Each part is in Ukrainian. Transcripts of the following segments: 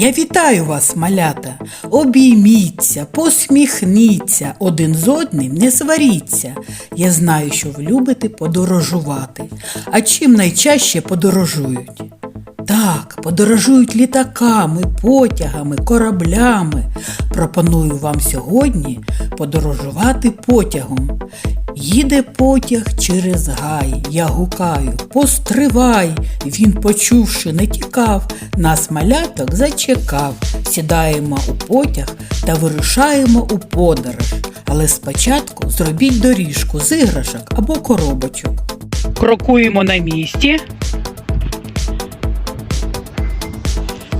Я вітаю вас, малята. Обійміться, посміхніться, один з одним не сваріться. Я знаю, що ви любите подорожувати. А чим найчаще подорожують? Так, подорожують літаками, потягами, кораблями. Пропоную вам сьогодні подорожувати потягом. Їде потяг через гай, я гукаю, постривай. Він, почувши, не тікав, нас маляток зачекав. Сідаємо у потяг та вирушаємо у подорож. Але спочатку зробіть доріжку з іграшок або коробочок. Крокуємо на місці.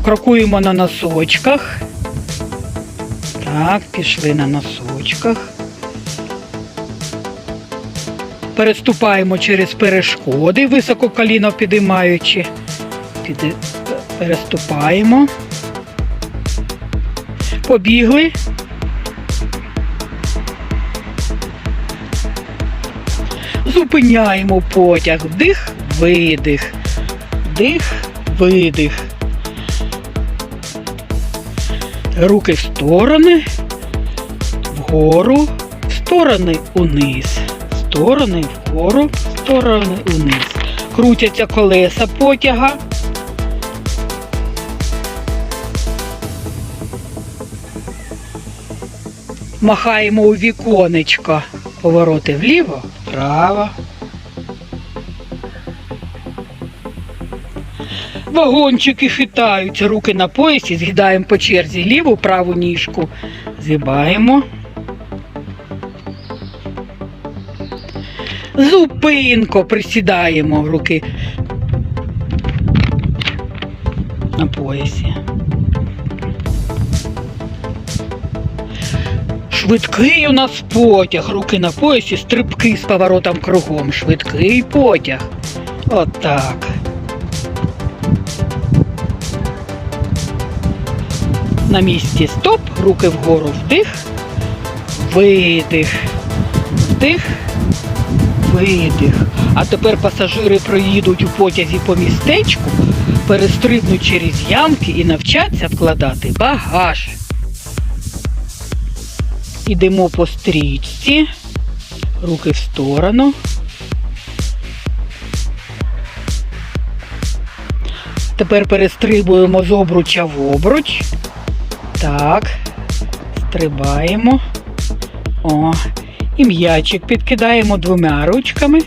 Крокуємо на носочках. Так, пішли на носочках. Переступаємо через перешкоди, високо коліно підіймаючи. Піди- Переступаємо. Побігли. Зупиняємо потяг. Вдих, видих. Вдих, видих. Руки в сторони, вгору, в сторони униз. Сторони вгору, сторони униз. Крутяться колеса потяга. Махаємо у віконечко. Повороти вліво, вправо. Вагончики хитаються, руки на поясі, згидаємо по черзі ліву, праву ніжку. Згибаємо. Зупинко присідаємо руки на поясі. Швидкий у нас потяг, руки на поясі, стрибки з поворотом кругом. Швидкий потяг. Отак. На місці стоп, руки вгору вдих, видих, вдих, видих. А тепер пасажири проїдуть у потязі по містечку, перестрибнуть через ямки і навчаться вкладати багаж. Ідемо по стрічці, руки в сторону. Тепер перестрибуємо з обруча в обруч. Так, стрибаємо. О, і м'ячик підкидаємо двома ручками.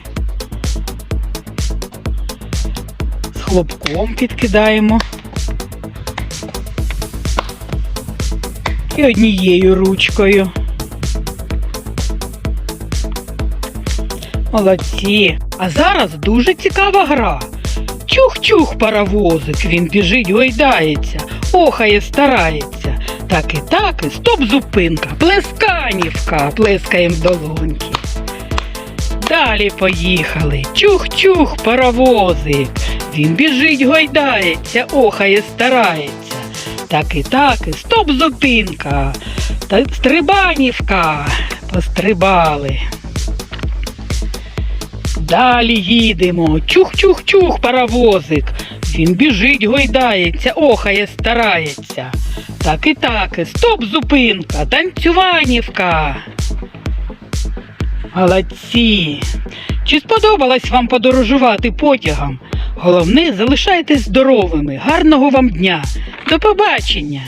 З хлопком підкидаємо. І однією ручкою. Молодці. А зараз дуже цікава гра. Чух-чух паровозик, він біжить, гойдається, охає, старається. Так і так, і стоп зупинка, плесканівка, плескаємо долоньки. Далі поїхали. Чух-чух паровозик. Він біжить, гойдається, охає, старається. Так і так, і стоп зупинка. Та стрибанівка. Пострибали. Далі їдемо. Чух-чух-чух, паровозик. Він біжить, гойдається, охає, старається. Так і так, стоп, зупинка, танцюванівка. Молодці. Чи сподобалось вам подорожувати потягом? Головне, залишайтесь здоровими. Гарного вам дня. До побачення!